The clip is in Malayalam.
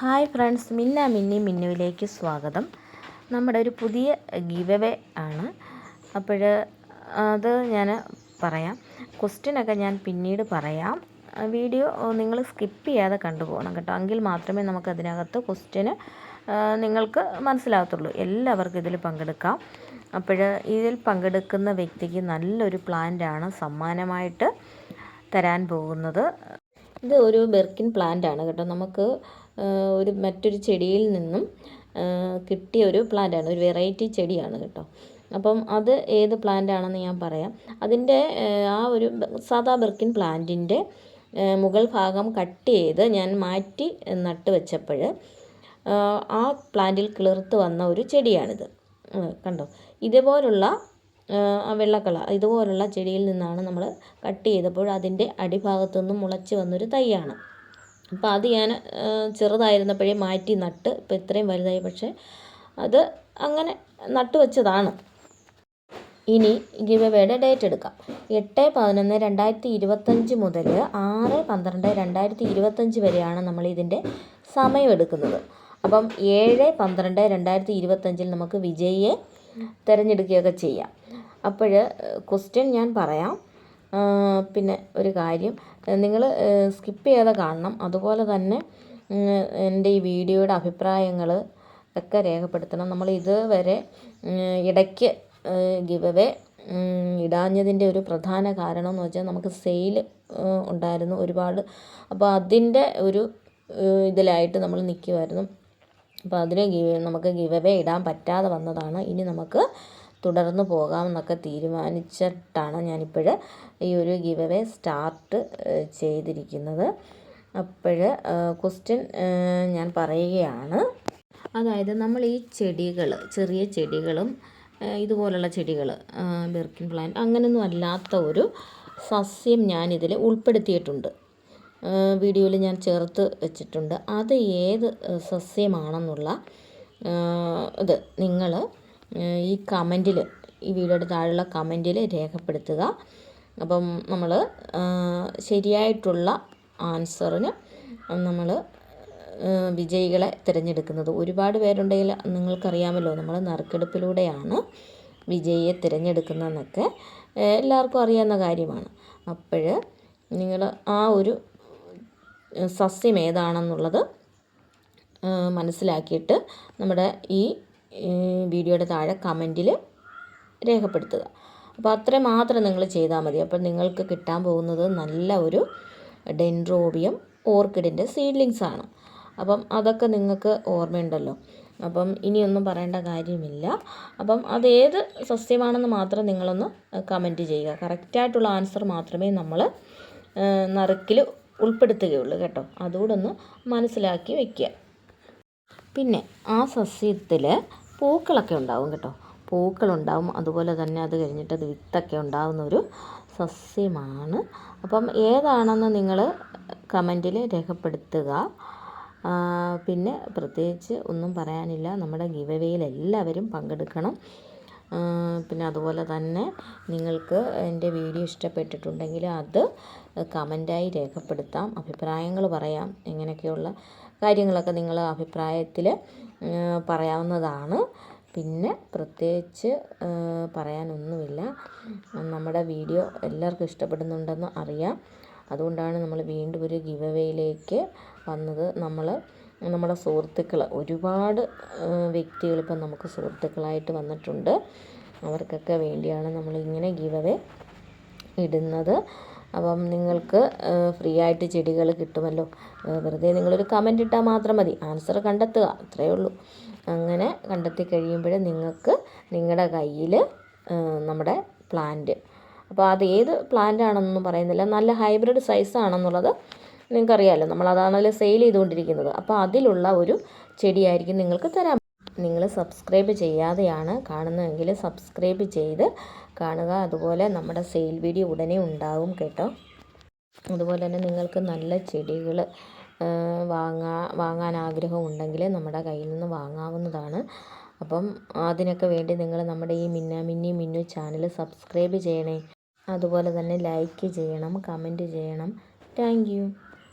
ഹായ് ഫ്രണ്ട്സ് മിന്ന മിന്നി മിന്നുവിലേക്ക് സ്വാഗതം. നമ്മുടെ ഒരു പുതിയ ഗീവവേ ആണ്. അപ്പോൾ അത് ഞാൻ പറയാം. ക്വസ്റ്റ്യനൊക്കെ ഞാൻ പിന്നീട് പറയാം. വീഡിയോ നിങ്ങൾ സ്കിപ്പ് ചെയ്യാതെ കണ്ടുപോകണം കേട്ടോ. എങ്കിൽ മാത്രമേ നമുക്ക് അതിനകത്ത് ക്വസ്റ്റ്യന് നിങ്ങൾക്ക് മനസ്സിലാകത്തുള്ളൂ. എല്ലാവർക്കും ഇതിൽ പങ്കെടുക്കാം. അപ്പോൾ ഇതിൽ പങ്കെടുക്കുന്ന വ്യക്തിക്ക് നല്ലൊരു പ്ലാന്റാണ് സമ്മാനമായിട്ട് തരാൻ പോകുന്നത്. ഇത് ഒരു ബെർക്കിൻ പ്ലാന്റ് ആണ് കേട്ടോ. നമുക്ക് ഒരു മറ്റൊരു ചെടിയിൽ നിന്നും കിട്ടിയ ഒരു പ്ലാന്റാണ് ഒരു വെറൈറ്റി ചെടിയാണ് കേട്ടോ. അപ്പം അത് ഏത് പ്ലാന്റ് ആണെന്ന് ഞാൻ പറയാം. അതിന്റെ ആ ഒരു സാദാ ബെർക്കിൻ പ്ലാന്റിന്റെ മുകൾ ഭാഗം കട്ട് ചെയ്ത് ഞാൻ മാറ്റി നട്ട് വെച്ചപ്പോൾ ആ പ്ലാന്റിൽ കിളിർത്ത് വന്ന ഒരു ചെടിയാണിത്. കണ്ടോ? ഇതുപോലുള്ള വെള്ള കളർ ഇതുപോലുള്ള ചെടിയിൽ നിന്നാണ് നമ്മൾ കട്ട് ചെയ്തപ്പോൾ അതിന്റെ അടിഭാഗത്തു നിന്നും മുളച്ച് വന്നൊരു തൈയാണ്. അപ്പോൾ അത് ഞാൻ ചെറുതായിരുന്നപ്പോഴേ മാറ്റി നട്ട് ഇപ്പോൾ ഇത്രയും വലുതായി. പക്ഷേ അത് അങ്ങനെ നട്ടു വെച്ചതാണ്. ഇനി ഗിവവേയുടെ ഡേറ്റ് എടുക്കാം. എട്ട് പതിനൊന്ന് രണ്ടായിരത്തി ഇരുപത്തഞ്ച് മുതൽ ആറ് പന്ത്രണ്ട് രണ്ടായിരത്തി ഇരുപത്തഞ്ച് വരെയാണ് നമ്മൾ ഇതിന്റെ സമയം എടുക്കുന്നത്. അപ്പം ഏഴ് പന്ത്രണ്ട് രണ്ടായിരത്തി ഇരുപത്തഞ്ചിൽ നമുക്ക് വിജയിയെ തിരഞ്ഞെടുക്കുകയൊക്കെ ചെയ്യാം. അപ്പോൾ ക്വസ്റ്റ്യൻ ഞാൻ പറയാം. പിന്നെ ഒരു കാര്യം നിങ്ങൾ സ്കിപ്പ് ചെയ്യാതെ കാണണം. അതുപോലെ തന്നെ എന്റെ ഈ വീഡിയോയുടെ അഭിപ്രായങ്ങൾ ഒക്കെ രേഖപ്പെടുത്തണം. നമ്മൾ ഇതുവരെ ഇടയ്ക്ക് ഗിവ് അവേ ഇടാഞ്ഞതിന്റെ ഒരു പ്രധാന കാരണം എന്ന് വെച്ചാൽ നമുക്ക് സെയിൽ ഉണ്ടായിരുന്നു ഒരുപാട്. അപ്പോൾ അതിന്റെ ഒരു ഇതിലായിട്ട് നമ്മൾ നിൽക്കുമായിരുന്നു അപ്പോൾ അതിന് നമുക്ക് ഗിവ് അവേ ഇടാൻ പറ്റാതെ വന്നതാണ്. ഇനി നമുക്ക് തുടർന്ന് പോകാമെന്നൊക്കെ തീരുമാനിച്ചിട്ടാണ് ഞാനിപ്പോൾ ഈ ഒരു ഗിവ് അവേ സ്റ്റാർട്ട് ചെയ്തിരിക്കുന്നത്. അപ്പോൾ ക്വസ്റ്റ്യൻ ഞാൻ പറയുകയാണ്. അതായത് നമ്മൾ ഈ ചെടികൾ ചെറിയ ചെടികളും ഇതുപോലുള്ള ചെടികൾ ബെർക്കിൻ പ്ലാന്റ് അങ്ങനെയൊന്നും അല്ലാത്ത ഒരു സസ്യം ഞാനിതിൽ ഉൾപ്പെടുത്തിയിട്ടുണ്ട്. വീഡിയോയിൽ ഞാൻ ചേർത്ത് വെച്ചിട്ടുണ്ട്. അത് ഏത് സസ്യമാണെന്നുള്ള ഇത് നിങ്ങൾ ഈ കമന്റിൽ ഈ വീഡിയോയുടെ താഴെയുള്ള കമന്റിൽ രേഖപ്പെടുത്തുക. അപ്പം നമ്മൾ ശരിയായിട്ടുള്ള ആൻസറിന് നമ്മൾ വിജയികളെ തിരഞ്ഞെടുക്കുന്നത്. ഒരുപാട് പേരുണ്ടെങ്കിൽ നിങ്ങൾക്കറിയാമല്ലോ നമ്മൾ നറുക്കെടുപ്പിലൂടെയാണ് വിജയിയെ തിരഞ്ഞെടുക്കുന്നതെന്നൊക്കെ എല്ലാവർക്കും അറിയാവുന്ന കാര്യമാണ്. അപ്പോൾ നിങ്ങൾ ആ ഒരു സസ്യം ഏതാണെന്നുള്ളത് മനസ്സിലാക്കിയിട്ട് നമ്മുടെ ഈ വീഡിയോയുടെ താഴെ കമന്റിൽ രേഖപ്പെടുത്തുക. അപ്പോൾ അത്രയും മാത്രം നിങ്ങൾ ചെയ്താൽ മതി. അപ്പോൾ നിങ്ങൾക്ക് കിട്ടാൻ പോകുന്നത് നല്ല ഒരു ഡെൻഡ്രോബിയം ഓർക്കിഡിന്റെ സീഡ്ലിങ്സ് ആണ്. അപ്പം അതൊക്കെ നിങ്ങൾക്ക് ഓർമ്മയുണ്ടല്ലോ. അപ്പം ഇനിയൊന്നും പറയേണ്ട കാര്യമില്ല. അപ്പം അതേത് സസ്യമാണെന്ന് മാത്രം നിങ്ങളൊന്ന് കമന്റ് ചെയ്യുക. കറക്റ്റായിട്ടുള്ള ആൻസർ മാത്രമേ നമ്മൾ നറുക്കിൽ ഉൾപ്പെടുത്തുകയുള്ളൂ കേട്ടോ. അതുകൂടെ ഒന്ന് മനസ്സിലാക്കി വയ്ക്കുക പിന്നെ ആ സസ്യത്തിൽ പൂക്കളൊക്കെ ഉണ്ടാവും കേട്ടോ. പൂക്കളുണ്ടാവും. അതുപോലെ തന്നെ അത് കഴിഞ്ഞിട്ട് അത് വിത്തൊക്കെ ഉണ്ടാകുന്ന ഒരു സസ്യമാണ്. അപ്പം ഏതാണെന്ന് നിങ്ങൾ കമന്റിൽ രേഖപ്പെടുത്തുക. പിന്നെ പ്രത്യേകിച്ച് ഒന്നും പറയാനില്ല. നമ്മുടെ ഗിവവേയിൽ എല്ലാവരും പങ്കെടുക്കണം. പിന്നെ അതുപോലെ തന്നെ നിങ്ങൾക്ക് എന്റെ വീഡിയോ ഇഷ്ടപ്പെട്ടിട്ടുണ്ടെങ്കിൽ അത് കമന്റായി രേഖപ്പെടുത്താം. അഭിപ്രായങ്ങൾ പറയാം. എങ്ങനെയൊക്കെയുള്ള കാര്യങ്ങളൊക്കെ നിങ്ങൾ അഭിപ്രായത്തിൽ പറയാവുന്നതാണ്. പിന്നെ പ്രത്യേകിച്ച് പറയാനൊന്നുമില്ല. നമ്മുടെ വീഡിയോ എല്ലാവർക്കും ഇഷ്ടപ്പെടുന്നുണ്ടെന്ന് അറിയാം. അതുകൊണ്ടാണ് നമ്മൾ വീണ്ടും ഒരു ഗിവ് അവേയിലേക്ക് വന്നത്. നമ്മൾ നമ്മുടെ സുഹൃത്തുക്കൾ ഒരുപാട് വ്യക്തികൾ ഇപ്പം നമുക്ക് സുഹൃത്തുക്കളായിട്ട് വന്നിട്ടുണ്ട്. അവർക്കൊക്കെ വേണ്ടിയാണ് നമ്മൾ ഇങ്ങനെ ഗിവ് ഇടുന്നത്. അപ്പം നിങ്ങൾക്ക് ഫ്രീ ആയിട്ട് ചെടികൾ കിട്ടുമല്ലോ. വെറുതെ നിങ്ങളൊരു കമന്റ് ഇട്ടാൽ മാത്രം മതി. ആൻസർ കണ്ടെത്തുക. അത്രയേ ഉള്ളൂ. അങ്ങനെ കണ്ടെത്തി കഴിയുമ്പോൾ നിങ്ങൾക്ക് നിങ്ങളുടെ കയ്യിൽ നമ്മുടെ പ്ലാന്റ് അപ്പോൾ അത് ഏത് പ്ലാന്റ് ആണെന്നൊന്നും പറയുന്നില്ല. നല്ല ഹൈബ്രിഡ് സൈസ് ആണെന്നുള്ളത് നിങ്ങൾക്കറിയാമല്ലോ നമ്മൾ അതാണല്ലോ സെയിൽ ചെയ്തുകൊണ്ടിരിക്കുന്നത്. അപ്പോൾ അതിലുള്ള ഒരു ചെടിയായിരിക്കും നിങ്ങൾക്ക് തരാൻ നിങ്ങൾ സബ്സ്ക്രൈബ് ചെയ്യാതെയാണ് കാണുന്നതെങ്കിൽ സബ്സ്ക്രൈബ് ചെയ്ത് കാണുക. അതുപോലെ നമ്മുടെ സെയിൽ വീഡിയോ ഉടനെ ഉണ്ടാവും കേട്ടോ. അതുപോലെ തന്നെ നിങ്ങൾക്ക് നല്ല ചെടികൾ വാങ്ങാ വാങ്ങാൻ ആഗ്രഹമുണ്ടെങ്കിൽ നമ്മുടെ കയ്യിൽ നിന്ന് വാങ്ങാവുന്നതാണ്. അപ്പം അതിനൊക്കെ വേണ്ടി നിങ്ങൾ നമ്മുടെ ഈ മിന്ന മിന്നി മിന്നു ചാനൽ സബ്സ്ക്രൈബ് ചെയ്യണേ. അതുപോലെ തന്നെ ലൈക്ക് ചെയ്യണം കമന്റ് ചെയ്യണം. താങ്ക്